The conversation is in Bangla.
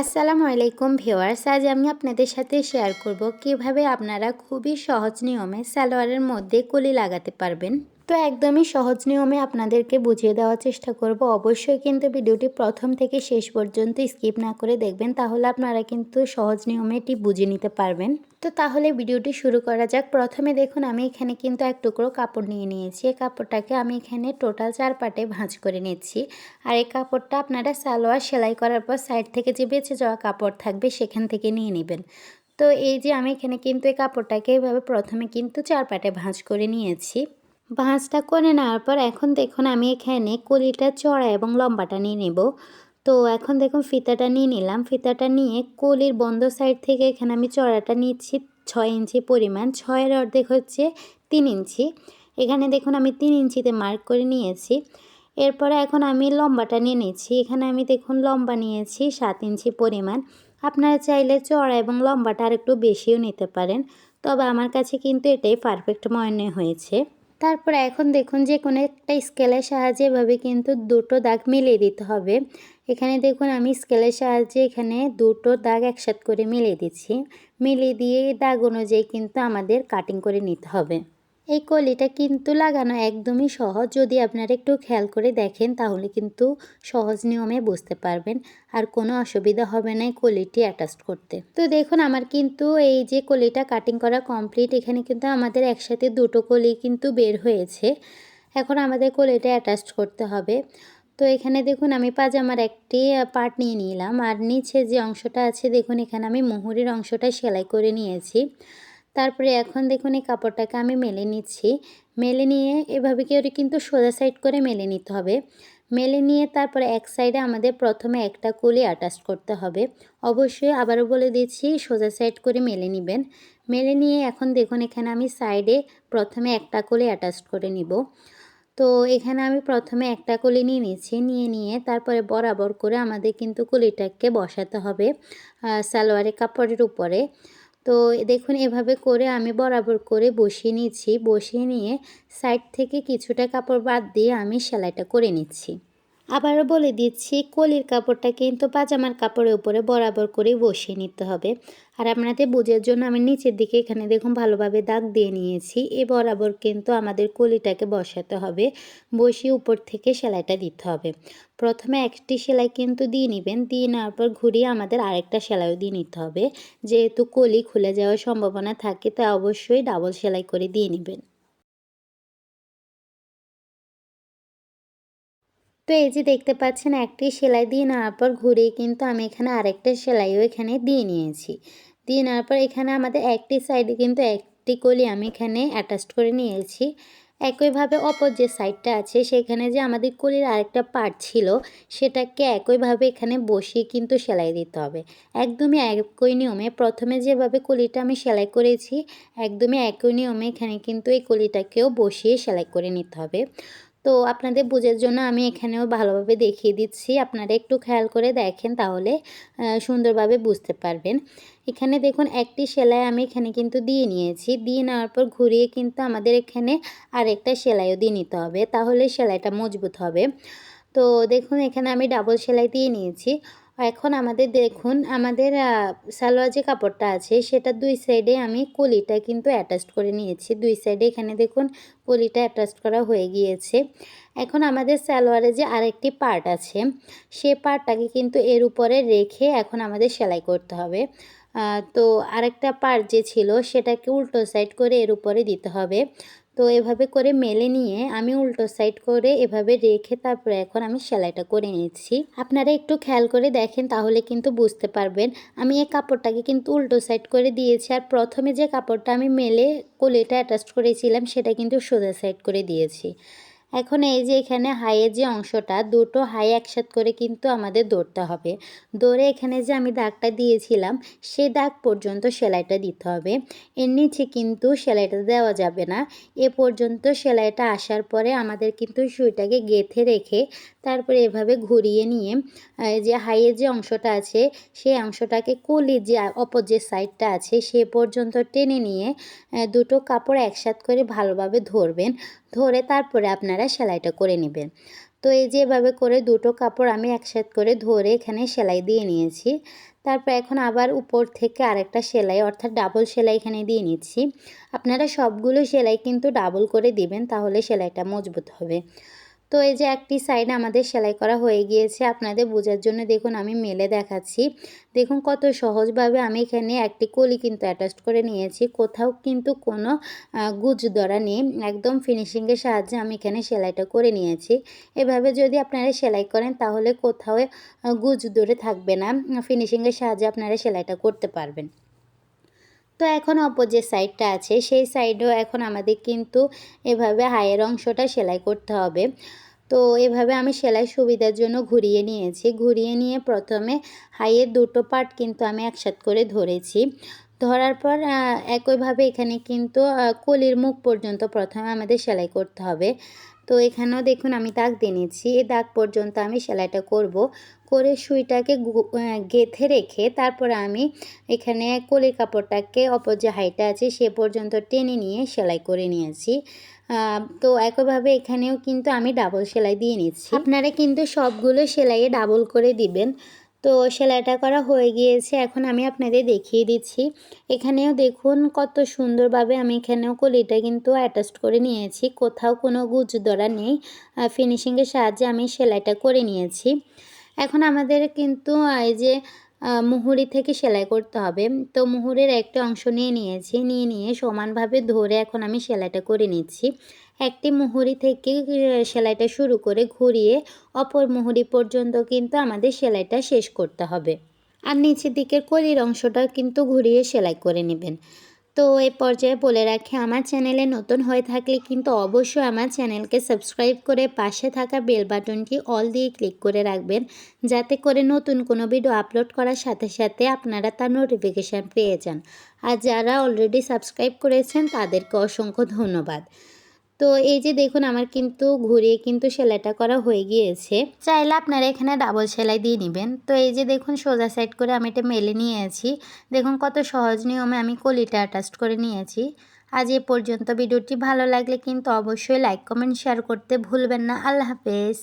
আসসালামু আলাইকুম ভিউয়ার্স, আজ আমি আপনাদের সাথে শেয়ার করব কীভাবে আপনারা খুবই সহজ নিয়মে সালোয়ারের মধ্যে কলি লাগাতে পারবেন। তো একদমই সহজ নিয়মে আপনাদেরকে বুঝিয়ে দেওয়ার চেষ্টা করব। অবশ্যই কিন্তু ভিডিওটি প্রথম থেকে শেষ পর্যন্ত স্কিপ না করে দেখবেন, তাহলে আপনারা কিন্তু সহজ নিয়মে এটি বুঝে নিতে পারবেন। তো তাহলে ভিডিওটি শুরু করা যাক। প্রথমে দেখুন, আমি এখানে কিন্তু এক টুকরো কাপড় নিয়ে নিয়েছি। এই কাপড়টাকে আমি এখানে টোটাল চার পাটে ভাঁজ করে নিচ্ছি। আর এই কাপড়টা আপনারা সালোয়ার সেলাই করার পর সাইড থেকে যে বেঁচে যাওয়া কাপড় থাকবে, সেখান থেকে নিয়ে নেবেন। তো এই যে আমি এখানে কিন্তু এই কাপড়টাকে এইভাবে প্রথমে কিন্তু চার পাটে ভাঁজ করে নিয়েছি। ভাঁজটা করে নেওয়ার পর এখন দেখুন আমি এখানে কলিটা চড়া এবং লম্বাটা নিয়ে নেব। তো এখন দেখুন ফিতাটা নিয়ে নিলাম। ফিতাটা নিয়ে কলির বন্ধ সাইড থেকে এখানে আমি চড়াটা নিচ্ছি ছয় ইঞ্চি পরিমাণ। ছয়ের অর্ধেক হচ্ছে তিন ইঞ্চি। এখানে দেখুন আমি তিন ইঞ্চিতে মার্ক করে নিয়েছি। এরপরে এখন আমি লম্বাটা নিয়ে নিচ্ছি। এখানে আমি দেখুন লম্বা নিয়েছি সাত ইঞ্চি পরিমাণ। আপনারা চাইলে চড়া এবং লম্বাটা আর একটু বেশিও নিতে পারেন। তবে আমার কাছে কিন্তু এটাই পারফেক্ট মনে হয়েছে। তারপরে এখন দেখুন যে কোনো একটা স্কেলের সাহায্যে এভাবে কিন্তু দুটো দাগ মিলিয়ে দিতে হবে। এখানে দেখুন আমি স্কেলের সাহায্যে এখানে দুটো দাগ একসাথে করে মিলিয়ে দিচ্ছি। মিলিয়ে দিয়ে দাগ অনুযায়ী কিন্তু আমাদের কাটিং করে নিতে হবে। এই কলিটা কিন্তু লাগানো একদমই সহজ। যদি আপনারা একটু খেয়াল করে দেখেন, তাহলে কিন্তু সহজ নিয়মে বুঝতে পারবেন। আর কোনো অসুবিধা হবে না এই কলিটি অ্যাটাচ করতে। তো দেখুন, আমার কিন্তু এই যে কলিটা কাটিং করা কমপ্লিট এখানে কিন্তু আমাদের একসাথে দুটো কলি কিন্তু বের হয়েছে। এখন আমাদের কলিটা অ্যাটাচ করতে হবে। তো এখানে দেখুন, আমি পাজামার একটি পার্ট নিয়ে নিলাম। আর নিচে যে অংশটা আছে, দেখুন, এখানে আমি মুহুরির অংশটা সেলাই করে নিয়েছি। তারপরে এখন দেখুন এই কাপড়টাকে আমি মেলে নিচ্ছি। মেলে নিয়ে এভাবে কেউ কিন্তু সোজা সাইড করে মেলে নিতে হবে। মেলে নিয়ে তারপরে এক সাইডে আমাদের প্রথমে একটা কলি অ্যাটাচ করতে হবে। অবশ্যই আবারও বলে দিচ্ছি, সোজা সাইড করে মেলে নেবেন। মেলে নিয়ে এখন দেখুন এখানে আমি সাইডে প্রথমে একটা কলি অ্যাটাচ করে নিব। তো এখানে আমি প্রথমে একটা কলি নিয়ে নিয়েছি নিয়ে নিয়ে তারপরে বরাবর করে আমাদের কিন্তু কলিটাকে বসাতে হবে সালোয়ারের কাপড়ের উপরে। তো দেখুন, এভাবে করে আমি বরাবর করে বসিয়ে নিয়েছি বসিয়ে নিয়ে সাইড থেকে কিছুটা কাপড় বাদ দিয়ে আমি সেলাইটা করে নিচ্ছি। আবারও বলে দিচ্ছি, কলির কাপড়টা কিন্তু পাজামার কাপড়ের উপরে বরাবর করে বসিয়ে নিতে হবে। আর আপনাদের বোঝার জন্য আমি নিচের দিকে এখানে দেখুন ভালোভাবে দাগ দিয়ে নিয়েছি। এ বরাবর কিন্তু আমাদের কলিটাকে বসাতে হবে, বসিয়ে উপর থেকে সেলাইটা দিতে হবে। প্রথমে একটি সেলাই কিন্তু দিয়ে নেবেন, দিয়ে নেওয়ার পর ঘুরিয়ে আমাদের আরেকটা সেলাইও দিয়ে নিতে হবে। যেহেতু কলি খুলে যাওয়ার সম্ভাবনা থাকে তা অবশ্যই ডাবল সেলাই করে দিয়ে নেবেন। তো এই যে দেখতে পাচ্ছেন, একটি সেলাই দিয়ে নেওয়ার পর ঘুরিয়ে কিন্তু আমি এখানে আরেকটা সেলাইও এখানে দিয়ে নিয়েছি। দিয়ে নেওয়ার পর এখানে আমাদের একটি সাইডে কিন্তু একটি কলি আমি এখানে অ্যাটাচ করে নিয়েছি। একইভাবে অপর যে সাইডটা আছে, সেখানে যে আমাদের কলির আরেকটা পার্ট ছিল, সেটাকে একইভাবে এখানে বসিয়ে কিন্তু সেলাই দিতে হবে। একদমই একই নিয়মে প্রথমে যেভাবে কলিটা আমি সেলাই করেছি, একদমই একই নিয়মে এখানে কিন্তু এই কলিটাকেও বসিয়ে সেলাই করে নিতে হবে। তো আপনাদের বুঝের জন্য আমি এখানেও ভালোভাবে দেখিয়ে দিচ্ছি। আপনারা একটু খেয়াল করে দেখেন তাহলে সুন্দরভাবে বুঝতে পারবেন। এখানে দেখুন, একটি সেলাই আমি এখানে কিন্তু দিয়ে নিয়েছি। দিয়ে নেওয়ার পর ঘুরিয়ে কিন্তু আমাদের এখানে আরেকটা সেলাইও দিয়ে নিতে হবে। তাহলে সেলাইটা মজবুত হবে। তো দেখুন, এখানে আমি ডাবল সেলাই দিয়ে নিয়েছি। এখন আমাদের দেখুন, আমাদের সালোয়ার যে কাপড়টা আছে, সেটা দুই সাইডে আমি কলিটা কিন্তু অ্যাটাচ করে নিয়েছি। দুই সাইডে এখানে দেখুন, কলিটা অ্যাটাচ করা হয়ে গিয়েছে। এখন আমাদের সালোয়ারে যে আরেকটি পার্ট আছে, সে পার্টটাকে কিন্তু এর উপরে রেখে এখন আমাদের সেলাই করতে হবে। তো আরেকটা পার্ট যে ছিল, সেটাকে উল্টো সাইড করে এর উপরে দিতে হবে। তো এভাবে করে মেলে নিয়ে আমি উল্টো সাইড করে এভাবে রেখে তারপরে এখন আমি সেলাইটা করে নিচ্ছি। আপনারা একটু খেয়াল করে দেখেন তাহলে কিন্তু বুঝতে পারবেন। আমি এই কাপড়টাকে কিন্তু উল্টো সাইড করে দিয়েছি আর প্রথমে যে কাপড়টা আমি মেলে কোলেটা অ্যাটাচ করেছিলাম সেটা কিন্তু সোজা সাইড করে দিয়েছি। এখন এই যে এখানে হাইয়ের যে অংশটা, দুটো হাই একসাথ করে কিন্তু আমাদের দৌড়তে হবে। দৌড়ে এখানে যে আমি দাগটা দিয়েছিলাম সে দাগ পর্যন্ত সেলাইটা দিতে হবে। এর নিচে কিন্তু সেলাইটা দেওয়া যাবে না। এ পর্যন্ত সেলাইটা আসার পরে আমাদের কিন্তু সুইটাকে গেথে রেখে তারপরে এভাবে ঘুরিয়ে নিয়ে যে হাইয়ের যে অংশটা আছে, সেই অংশটাকে কলি যে অপর যে সাইডটা আছে, সে পর্যন্ত টেনে নিয়ে দুটো কাপড় একসাথ করে ভালোভাবে ধরবেন। ধরে তারপরে আপনারা সেলাইটা করে নেবেন। তো এই যেভাবে করে দুটো কাপড় আমি একসাথ করে ধরে এখানে সেলাই দিয়ে নিয়েছি। তারপর এখন আবার উপর থেকে আরেকটা সেলাই, অর্থাৎ ডাবল সেলাই এখানে দিয়ে নিচ্ছি। আপনারা সবগুলো সেলাই কিন্তু ডাবল করে দিবেন, তাহলে সেলাইটা মজবুত হবে। তো এই যে একটি সাইড আমাদের সেলাই করা হয়ে গিয়েছে আপনাদের বোঝার জন্য দেখুন আমি মেলে দেখাচ্ছি। দেখুন কত সহজভাবে আমি এখানে একটি কলি কিন্তু অ্যাটাচ করে নিয়েছি। কোথাও কিন্তু কোনো গুজ ধরা নেই। একদম ফিনিশিংয়ের সাহায্যে আমি এখানে সেলাইটা করে নিয়েছি। এভাবে যদি আপনারা সেলাই করেন তাহলে কোথাও গুজ ধরে থাকবে না। ফিনিশিংয়ের সাহায্যে আপনারা সেলাইটা করতে পারবেন। তো এখন অপর যে সাইডটা আছে, সেই সাইডেও এখন আমাদের কিন্তু এভাবে হায়ের অংশটা সেলাই করতে হবে। তো এভাবে আমি সেলাই সুবিধার জন্য ঘুরিয়ে নিয়েছি। ঘুরিয়ে নিয়ে প্রথমে হাইয়ের দুটো পার্ট কিন্তু আমি একসাথ করে ধরেছি। ধরার পর একইভাবে এখানে কিন্তু কলির মুখ পর্যন্ত প্রথমে আমাদের সেলাই করতে হবে। তো এখানেও দেখুন আমি দাগ দিয়ে নিচ্ছি এই দাগ পর্যন্ত আমি সেলাইটা করব। করে সুইটাকে গেথে রেখে তারপরে আমি এখানে কলির কাপড়টাকে অপর যে হাইটা আছে সে পর্যন্ত টেনে নিয়ে সেলাই করে নিয়েছি। তো একইভাবে এখানেও কিন্তু আমি ডাবল সেলাই দিয়ে নিচ্ছি। আপনারা কিন্তু সবগুলো সেলাইয়ে ডাবল করে দিবেন। তো সেলাইটা করা হয়ে গিয়েছে। এখন আমি আপনাদের দেখিয়ে দিচ্ছি। এখানেও দেখুন কত সুন্দরভাবে আমি এখানেও কলিটা কিন্তু অ্যাটাচ করে নিয়েছি। কোথাও কোনো গুজ ধরা নেই ফিনিশিংয়ের সাহায্যে আমি সেলাইটা করে নিয়েছি। এখন আমাদের কিন্তু এই যে মুহুরি থেকে সেলাই করতে হবে। তো মুহুরের একটা অংশ নিয়ে নিয়েছি, নিয়ে নিয়ে সমানভাবে ধরে এখন আমি সেলাইটা করে নিচ্ছি। একটি মুহুরি থেকে সেলাইটা শুরু করে ঘুরিয়ে অপর মুহুরি পর্যন্ত কিন্তু আমাদের সেলাইটা শেষ করতে হবে। আর নিচের দিকের কলির অংশটা কিন্তু ঘুরিয়ে সেলাই করে নেবেন। তো এ পর্যায়ে বলে রাখি, আমার চ্যানেলে নতুন হয়ে থাকলে কিন্তু অবশ্যই আমার চ্যানেলকে সাবস্ক্রাইব করে পাশে থাকা বেল বাটনটি অল দিয়ে ক্লিক করে রাখবেন, যাতে করে নতুন কোনো ভিডিও আপলোড করার সাথে সাথে আপনারা তার নোটিফিকেশান পেয়ে যান। আর যারা অলরেডি সাবস্ক্রাইব করেছেন তাদেরকে অসংখ্য ধন্যবাদ। তো এই যে দেখুন, আমার কিন্তু ঘুরিয়ে কিন্তু সেলাইটা করা হয়ে গিয়েছে। চাইলে আপনারা এখানে ডাবল সেলাই দিয়ে নেবেন। তো এই যে দেখুন, সোজা সাইড করে আমি এটা মেলে নিয়েছি। দেখুন, কত সহজ নিয়মে আমি কলিটা অ্যাটাস্ট করে নিয়েছি। আজ এ পর্যন্ত ভিডিওটি ভালো লাগলে কিন্তু অবশ্যই লাইক কমেন্ট শেয়ার করতে ভুলবেন না। আল্লাহ হাফেজ।